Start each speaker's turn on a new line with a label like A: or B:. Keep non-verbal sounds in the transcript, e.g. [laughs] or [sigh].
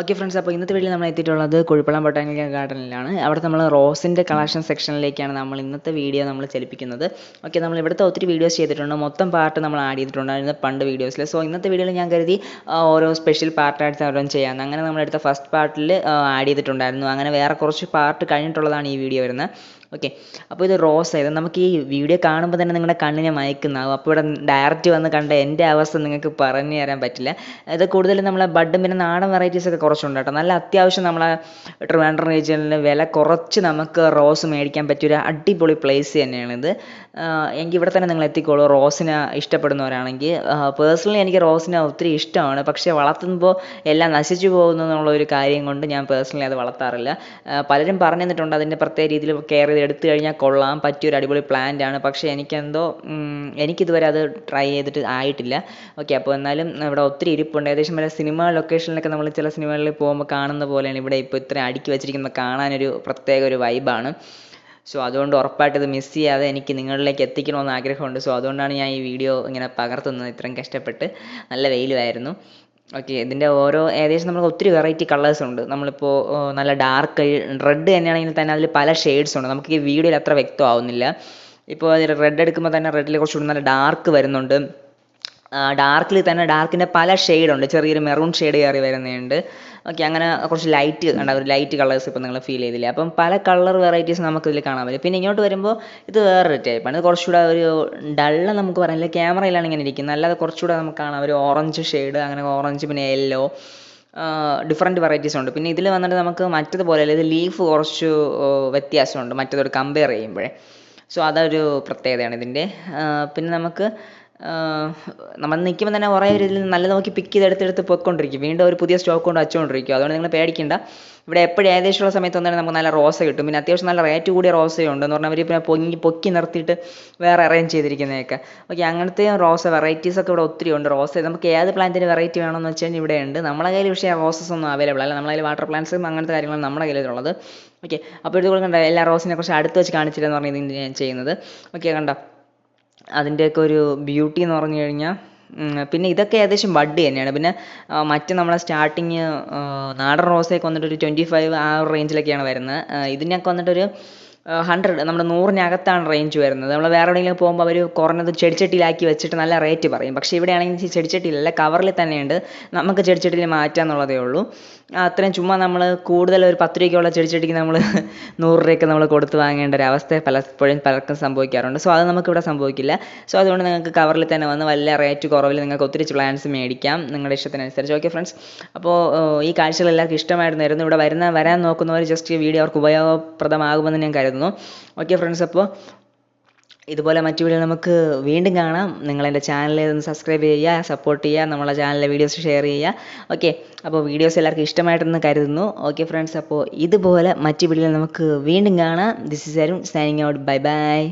A: Okay friends അപ്പോൾ ഇന്നത്തെ video നമ്മൾ എത്തിയിട്ടുള്ളത് കുഴിപ്പള്ളം ബൊട്ടാനിക്കൽ ഗാർഡനിലാണ്. അവിടെ നമ്മൾ റോസിന്റെ കളക്ഷൻ സെക്ഷനിലേക്കാണ് നമ്മൾ ഇന്നത്തെ വീഡിയോ നമ്മൾ ചലിപ്പിക്കുന്നത്. ഓക്കെ നമ്മൾ ഇവിടുത്തെ ഒത്തിരി വീഡിയോസ് ചെയ്തിട്ടുണ്ട്. മൊത്തം പാർട്ട് നമ്മൾ ആഡ് ചെയ്തിട്ടുണ്ടായിരുന്നു പണ്ട് വീഡിയോസിൽ. സോ ഇന്നത്തെ വീഡിയോയിൽ ഞാൻ കരുതി ഓരോ സ്പെഷ്യൽ പാർട്ടായിട്ട് അവരും ചെയ്യാമെന്ന് അങ്ങനെ നമ്മളെടുത്ത ഫസ്റ്റ് പാർട്ടിൽ ആഡ് ചെയ്തിട്ടുണ്ടായിരുന്നു. അങ്ങനെ വേറെ കുറച്ച് പാർട്ട് കഴിഞ്ഞിട്ടുള്ളതാണ് ഈ വീഡിയോ വരുന്നത്. ഓക്കെ അപ്പോൾ ഇത് റോസ്. ആയിരുന്നു നമുക്ക് ഈ വീഡിയോ കാണുമ്പോൾ തന്നെ നിങ്ങളുടെ കണ്ണിനെ മയക്കുന്നാവും. അപ്പോൾ ഇവിടെ ഡയറക്റ്റ് വന്ന് കണ്ട എന്റെ അവസ്ഥ നിങ്ങൾക്ക് പറഞ്ഞു തരാൻ പറ്റില്ല. ഇത് കൂടുതലും നമ്മളെ ബഡും പിന്നെ നാടൻ വെറൈറ്റീസ് ഒക്കെ കുറച്ചുണ്ട് കേട്ടോ. നല്ല അത്യാവശ്യം നമ്മളെ ട്രിവാൻഡ്രം റീജിയനിൽ വില കുറച്ച് നമുക്ക് റോസ് മേടിക്കാൻ പറ്റിയൊരു അടിപൊളി പ്ലേസ് തന്നെയാണിത് എങ്കിൽ ഇവിടെ തന്നെ നിങ്ങൾ എത്തിക്കോളൂ. റോസിനെ ഇഷ്ടപ്പെടുന്നവരാണെങ്കിൽ. പേഴ്സണലി എനിക്ക് റോസിനെ ഒത്തിരി ഇഷ്ടമാണ്. പക്ഷേ വളർത്തുമ്പോൾ എല്ലാം നശിച്ചു പോകുന്നു എന്നുള്ള ഒരു കാര്യം കൊണ്ട് ഞാൻ പേഴ്സണലി അത് വളർത്താറില്ല. പലരും പറഞ്ഞു തന്നിട്ടുണ്ട് അതിന്റെ പ്രത്യേക രീതിയിൽ കെയർ ചെയ്ത് എടുത്തു കഴിഞ്ഞാൽ കൊള്ളാം പറ്റിയ ഒരു അടിപൊളി പ്ലാന്റ് ആണ്. പക്ഷേ എനിക്കെന്തോ എനിക്ക് എനിക്കിതുവരെ അത് ട്രൈ ചെയ്തിട്ട് ആയിട്ടില്ല. ഓക്കെ അപ്പോൾ എന്നാലും ഇവിടെ ഒത്തിരി ഇരിപ്പുണ്ട്. ഏകദേശം വല്ല സിനിമ ലൊക്കേഷനിലൊക്കെ നമ്മൾ ചില സിനിമകളിൽ പോകുമ്പോൾ കാണുന്ന പോലെയാണ് ഇവിടെ ഇപ്പോൾ ഇത്ര അടുക്കി വെച്ചിരിക്കുന്നത്. കാണാനൊരു പ്രത്യേക ഒരു വൈബാണ് സോ അതുകൊണ്ട് ഉറപ്പായിട്ട് ഇത് മിസ് ചെയ്യാതെ എനിക്ക് നിങ്ങളിലേക്ക് എത്തിക്കണമെന്ന് ആഗ്രഹമുണ്ട്. സോ അതുകൊണ്ടാണ് ഞാൻ ഈ വീഡിയോ ഇങ്ങനെ പകർത്തുന്നത്. ഇത്രയും കഷ്ടപ്പെട്ട് നല്ല വെയിലുമായിരുന്നു. ഓക്കെ ഇതിന്റെ ഓരോ ഏകദേശം നമുക്ക് ഒത്തിരി വെറൈറ്റി കളേഴ്സ് ഉണ്ട്. നമ്മളിപ്പോൾ നല്ല ഡാർക്ക് റെഡ് തന്നെയാണെങ്കിൽ തന്നെ അതിൽ പല ഷെയ്ഡ്സ് ഉണ്ട്. നമുക്ക് ഈ വീഡിയോയിൽ അത്ര വ്യക്തമാവുന്നില്ല. ഇപ്പോൾ അതിൽ റെഡ് എടുക്കുമ്പോൾ തന്നെ റെഡിൽ കുറച്ചുകൂടി നല്ല ഡാർക്ക് വരുന്നുണ്ട്. ഡാർക്കിൽ തന്നെ ഡാർക്കിന്റെ പല ഷെയ്ഡുണ്ട് ചെറിയൊരു മെറൂൺ ഷെയ്ഡ് കയറി വരുന്നുണ്ട് ഓക്കെ അങ്ങനെ കുറച്ച് ലൈറ്റ് ഉണ്ട് ഒരു ലൈറ്റ് കളേഴ്സ് ഇപ്പോൾ നിങ്ങൾ ഫീൽ ചെയ്തില്ലേ? അപ്പം പല കളർ വെറൈറ്റീസ് നമുക്ക് ഇതിൽ കാണാൻ പറ്റും. പിന്നെ ഇങ്ങോട്ട് വരുമ്പോൾ ഇത് വേറൊരു ടൈപ്പാണ് ഇത് കുറച്ചുകൂടെ ഒരു ഡള്ള നമുക്ക് പറയാനില്ല ക്യാമറയിലാണ് ഇങ്ങനെ ഇരിക്കുന്നത്. അല്ലാതെ കുറച്ചുകൂടെ നമുക്ക് കാണാം. ഒരു ഓറഞ്ച് ഷെയ്ഡ് അങ്ങനെ ഓറഞ്ച് പിന്നെ യെല്ലോ ഡിഫറെന്റ് വെറൈറ്റീസ് ഉണ്ട്. പിന്നെ ഇതിൽ വന്നിട്ട് നമുക്ക് മറ്റതുപോലെ ഇത് ലീഫ് കുറച്ച് വ്യത്യാസമുണ്ട്. മറ്റേതോട് കമ്പയർ ചെയ്യുമ്പോഴേ. സോ അതൊരു പ്രത്യേകതയാണ് ഇതിന്റെ. പിന്നെ നമുക്ക് നമ്മൾ നിൽക്കുമ്പോൾ തന്നെ കുറേ ഒരു ഇതിൽ നല്ല നോക്കി പിക്ക് ചെയ്ത് എടുത്തെടുത്ത് പൊയ്ക്കൊണ്ടിരിക്കും. വീണ്ടും ഒരു പുതിയ സ്റ്റോക്ക് കൊണ്ട് വച്ചുകൊണ്ടിരിക്കും. അതുകൊണ്ട് നിങ്ങൾ പേടിക്കണ്ട. ഇവിടെ എപ്പോഴും ഏകദേശമുള്ള സമയത്ത് വന്നാൽ നമുക്ക് നല്ല റോസ കിട്ടും. പിന്നെ അത്യാവശ്യം നല്ല റേറ്റ് കൂടിയ റോസയുണ്ട് എന്ന് പറഞ്ഞാൽ അവർ പിന്നെ പൊങ്ങി പൊക്കി നിർത്തിയിട്ട് വേറെ അറേഞ്ച് ചെയ്തിരിക്കുന്നതൊക്കെ. ഓക്കെ അങ്ങനത്തെ റോസ വെറൈറ്റീസ് ഒക്കെ ഇവിടെ ഒത്തിരി ഉണ്ട്. റോസ നമുക്ക് ഏത് പ്ലാന്റിന്റെ വെറൈറ്റി വേണമെന്ന് വെച്ചാൽ ഇവിടെ ഉണ്ട്. നമ്മളെ കയ്യിൽ പക്ഷേ റോസസ് ഒന്നും അവൈലബിൾ അല്ല. നമ്മളെ കയ്യിൽ വാട്ടർ പ്ലാന്റ്സും അങ്ങനത്തെ കാര്യങ്ങളാണ് നമ്മുടെ കയ്യിലുള്ളത്. ഓക്കെ അപ്പോൾ ഇത് കൊടുക്കണ്ട എല്ലാ റോസിനെ കുറിച്ച് അടുത്ത് വെച്ച് കാണിച്ചില്ലെന്ന് പറഞ്ഞ് ഇത് ഞാൻ ചെയ്യുന്നത്. ഓക്കെ കണ്ടോ? അതിന്റെയൊക്കെ ഒരു ബ്യൂട്ടി എന്ന് പറഞ്ഞു കഴിഞ്ഞാൽ പിന്നെ ഇതൊക്കെ ഏകദേശം ബഡ് തന്നെയാണ്. പിന്നെ മറ്റ് നമ്മളെ സ്റ്റാർട്ടിങ് നാടൻ റോസയൊക്കെ വന്നിട്ട് ഒരു ട്വന്റി ഫൈവ് ആ ഒരു റേഞ്ചിലൊക്കെയാണ് വരുന്നത്. ഇതിനൊക്കെ വന്നിട്ടൊരു ഹൺഡ്രഡ് നമ്മുടെ നൂറിനകത്താണ് റേഞ്ച് വരുന്നത്. നമ്മൾ വേറെ എവിടെയെങ്കിലും പോകുമ്പോൾ അവർ കുറഞ്ഞത് ചെടിച്ചട്ടിയിലാക്കി വെച്ചിട്ട് നല്ല റേറ്റ് പറയും. പക്ഷേ ഇവിടെയാണെങ്കിൽ ചെടിച്ചട്ടിയിലല്ല കവറിൽ തന്നെയുണ്ട്. നമുക്ക് ചെടിച്ചട്ടിയിൽ മാറ്റാന്നുള്ളതേ ഉള്ളൂ. അത്രയും ചുമ്മാ നമ്മൾ കൂടുതൽ ഒരു പത്ത് രൂപയ്ക്കുള്ള ചെടിച്ചട്ടിക്ക് നമ്മൾ [laughs] നൂറ് രൂപയ്ക്ക് നമ്മൾ കൊടുത്ത് വാങ്ങേണ്ട ഒരു അവസ്ഥ പലപ്പോഴും പലർക്കും സംഭവിക്കാറുണ്ട്. സോ അത് നമുക്കിവിടെ സംഭവിക്കില്ല. സോ അതുകൊണ്ട് നിങ്ങൾക്ക് കവറിൽ തന്നെ വന്ന് വലിയ റേറ്റ് കുറവിൽ നിങ്ങൾക്ക് ഒത്തിരി പ്ലാൻസ് മേടിക്കാം നിങ്ങളുടെ ഇഷ്ടത്തിനനുസരിച്ച്. ഓക്കെ ഫ്രണ്ട്സ് അപ്പോൾ ഈ കാഴ്ചകൾ എല്ലാവർക്കും ഇഷ്ടമായിരുന്നായിരുന്നു ഇവിടെ വരുന്ന വരാൻ നോക്കുന്നവർ ജസ്റ്റ് ഈ വീഡിയോ അവർക്ക് ഉപയോഗപ്രദമാകുമെന്ന് ഞാൻ കരുതുന്നു. ഓക്കെ ഫ്രണ്ട്സ് അപ്പോൾ ഇതുപോലെ മറ്റു വീഡിയോ നമുക്ക് വീണ്ടും കാണാം. നിങ്ങൾ എന്റെ ചാനൽ ഒന്ന് സബ്സ്ക്രൈബ് ചെയ്യുക സപ്പോർട്ട് ചെയ്യുക നമ്മളെ ചാനലിലെ വീഡിയോസ് ഷെയർ ചെയ്യുക. ഓക്കെ അപ്പോൾ വീഡിയോസ് എല്ലാവർക്കും ഇഷ്ടമായിട്ടെന്ന് കരുതുന്നു. ഓക്കെ ഫ്രണ്ട്സ് അപ്പോൾ ഇതുപോലെ മറ്റു വീഡിയോയിൽ നമുക്ക് വീണ്ടും കാണാം. This is Arun signing out bye bye